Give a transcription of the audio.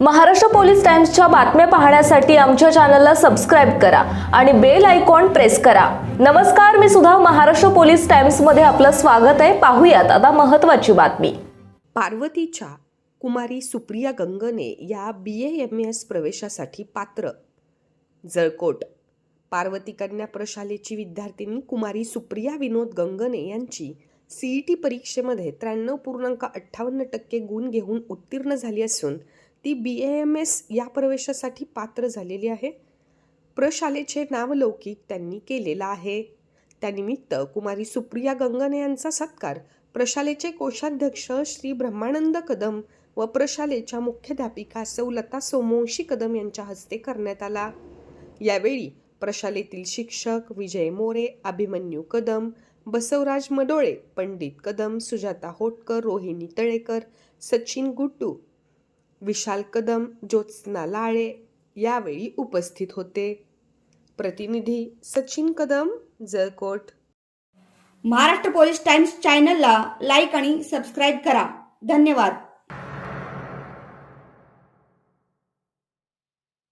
Maharashtra police टाइम्सच्या बातम्या पाहण्यासाठी आमच्या चॅनलला सबस्क्राईब करा आणि बेल आयकॉन प्रेस करा. नमस्कार मी सुद्धा महाराष्ट्र पोलीस टाइम्समध्ये आपलं स्वागत आहे. पाहूयात आता महत्त्वाची बातमी. पार्वतीच्या कुमारी सुप्रिया गंगने या बी ए एम एस प्रवेशासाठी पात्र. जळकोट. पार्वती कन्या प्रशालेची विद्यार्थिनी कुमारी सुप्रिया विनोद गंगने यांची सी ई टी परीक्षेमध्ये त्र्याण्णव पूर्णांक अठ्ठावन्न टक्के गुण घेऊन उत्तीर्ण झाली असून ती बी ए एम एस या प्रवेशासाठी पात्र झालेली आहे. प्रशालेचे नावलौकिक त्यांनी केलेला आहे. त्यानिमित्त कुमारी सुप्रिया गंगने यांचा सत्कार प्रशालेचे कोषाध्यक्ष श्री ब्रह्मानंद कदम व प्रशालेच्या मुख्याध्यापिका सौलता सोमवंशी कदम यांच्या हस्ते करण्यात आला. यावेळी प्रशालेतील शिक्षक विजय मोरे अभिमन्यू कदम बसवराज मडोळे पंडित कदम सुजाता होटकर रोहिणी तळेकर सचिन गुट्टू विशाल कदम ज्योत्स्ना लाळे यावेळी उपस्थित होते. प्रतिनिधी सचिन कदम जळकोट. महाराष्ट्र पोलीस टाइम्स चॅनलला लाईक आणि सबस्क्राईब करा. धन्यवाद.